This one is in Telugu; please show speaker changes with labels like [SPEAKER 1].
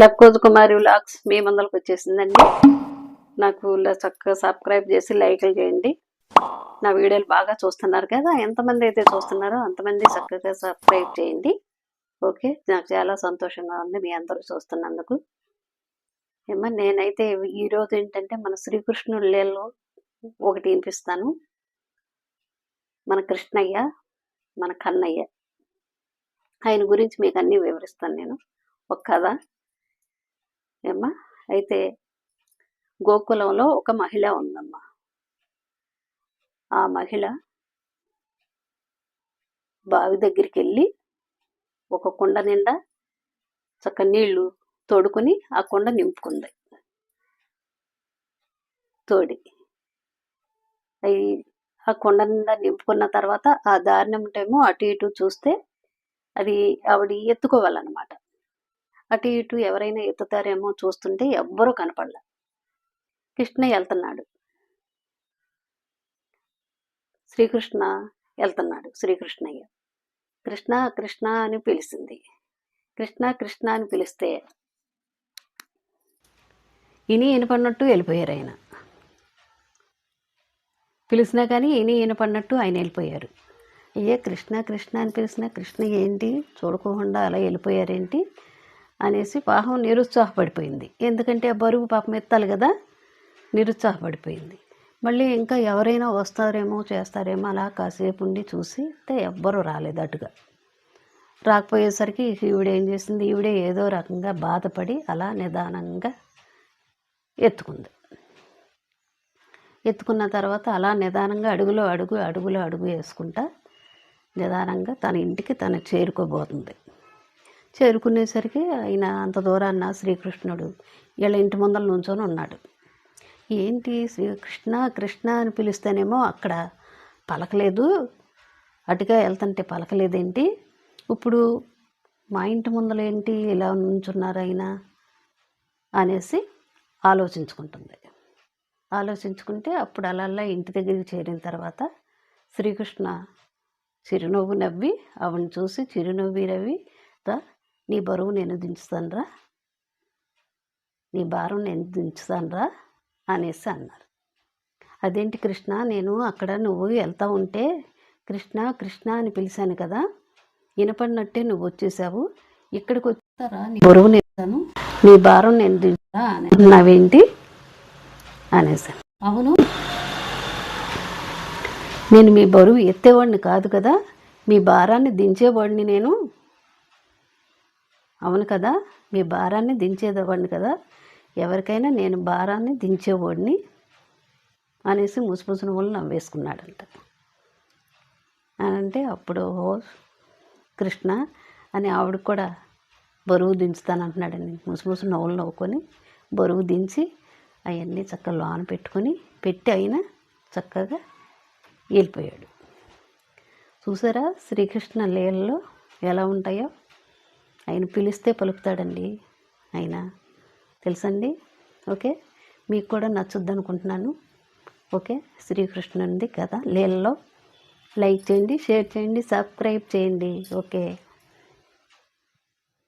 [SPEAKER 1] లక్కోజ్ కుమారి వ్లాగ్స్ మీ ముందరకు వచ్చేసిందండి. నాకు చక్కగా సబ్స్క్రైబ్ చేసి లైక్లు చేయండి. నా వీడియోలు బాగా చూస్తున్నారు కదా ఎంతమంది అయితే చూస్తున్నారో అంతమంది చక్కగా సబ్స్క్రైబ్ చేయండి. ఓకే నాకు చాలా సంతోషంగా ఉంది మీ అందరూ చూస్తున్నందుకు. ఏమో నేనైతే ఈరోజు ఏంటంటే మన శ్రీకృష్ణుడు లీలలో ఒకటి వినిపిస్తాను. మన కృష్ణయ్య మన కన్నయ్య. ఆయన గురించి మీకు అన్నీ వివరిస్తాను నేను. ఒక కథ. ఏమ్మా? అయితే గోకులంలో ఒక మహిళ ఉందమ్మా. ఆ మహిళ బావి దగ్గరికి వెళ్ళి ఒక కుండ నిండా చక్క నీళ్ళు తోడుకుని ఆ కుండ నింపుకుంది. తోడి. అవి ఆ కుండ నిండా నింపుకున్న తర్వాత ఆ దారినమ్మటేమో అటు ఇటు చూస్తే అది ఆవిడ ఎత్తుకోవాలన్నమాట. అటు ఇటు ఎవరైనా ఎత్తుతారేమో చూస్తుంటే ఎవ్వరూ కనపడలే. కృష్ణ వెళ్తున్నాడు శ్రీకృష్ణ వెళ్తున్నాడు శ్రీకృష్ణయ్య. కృష్ణ కృష్ణ అని పిలిచింది కృష్ణ కృష్ణ అని పిలిస్తే ఇని ఇనపడినట్టు వెళ్ళిపోయారు ఆయన. పిలిచినా కానీ ఇని ఇనపడినట్టు ఆయన వెళ్ళిపోయారు. అయ్యే కృష్ణ కృష్ణ అని పిలిచిన కృష్ణ ఏంటి? చూడకుండా అలా వెళ్ళిపోయారేంటి? అనేసి పాపం నిరుత్సాహపడిపోయింది. ఎందుకంటే ఆ బరువు పాపం ఎత్తాలి కదా నిరుత్సాహపడిపోయింది. మళ్ళీ ఇంకా ఎవరైనా వస్తారేమో చేస్తారేమో అలా కాసేపు ఉండి చూసి అయితే ఎవ్వరూ రాలేదు అటుగా. రాకపోయేసరికి ఈవిడ ఏం చేసింది? ఈవిడే ఏదో రకంగా బాధపడి అలా నిదానంగా ఎత్తుకుంది. ఎత్తుకున్న తర్వాత అలా నిదానంగా అడుగులో అడుగు అడుగులో అడుగు వేసుకుంటా నిదానంగా తన ఇంటికి తను చేరుకోబోతుంది. చేరుకునేసరికి ఆయన అంత దూరాన్న శ్రీకృష్ణుడు. వీళ్ళ ఇంటి ముందర నుంచొని ఉన్నాడు. ఏంటి శ్రీకృష్ణ కృష్ణ అని పిలిస్తేనేమో అక్కడ పలకలేదు. అటుగా వెళ్తుంటే పలకలేదేంటి? ఇప్పుడు మా ఇంటి ముందర ఏంటి? ఇలా నుంచున్నారు ఆయన అనేసి ఆలోచించుకుంటుంది. ఆలోచించుకుంటే అప్పుడు అలా అలా ఇంటి దగ్గరికి చేరిన తర్వాత శ్రీకృష్ణ చిరునవ్వు నవ్వి ఆవిడని చూసి చిరునవ్వి రవి నీ బరువు నేను దించుతానురా. నీ భారం నేను దించుతానురా అనేసి అన్నారు. అదేంటి కృష్ణ నేను అక్కడ నువ్వు వెళ్తా ఉంటే కృష్ణ కృష్ణ అని పిలిచాను కదా వినపడినట్టే నువ్వు వచ్చేసావు. ఇక్కడికి వచ్చారా నీ బరువు నేను నీ భారం నేను దించుతా అని అన్నావేంటి? అనేసాను అవును. నేను మీ బరువు ఎత్తేవాడిని కాదు కదా మీ భారాన్ని దించేవాడిని నేను. అవును కదా? మీ భారాన్ని దించేదేవాడిని కదా? ఎవరికైనా నేను భారాన్ని దించేవాడిని అనేసి ముసుముసును వాళ్ళు నవ్వేసుకున్నాడంట. అని అంటే అప్పుడు ఓ కృష్ణ అని ఆవిడ కూడా బరువు దించుతానంటున్నాడని ముసుముసు నవ్వులు నవ్వుకొని బరువు దించి అవన్నీ చక్కగా లోన పెట్టుకొని పెట్టి అయినా చక్కగా వెళ్ళిపోయాడు చూసారా? శ్రీకృష్ణ లీలలో ఎలా ఉంటాయో? ఆయన పిలిస్తే పలుకుతాడండి ఆయన. తెలుసండి? ఓకే? మీకు కూడా నచ్చుద్ది అనుకుంటున్నాను ఓకే? శ్రీకృష్ణునిది కదా. లీలలో లైక్ చేయండి షేర్ చేయండి సబ్స్క్రైబ్ చేయండి. ఓకే?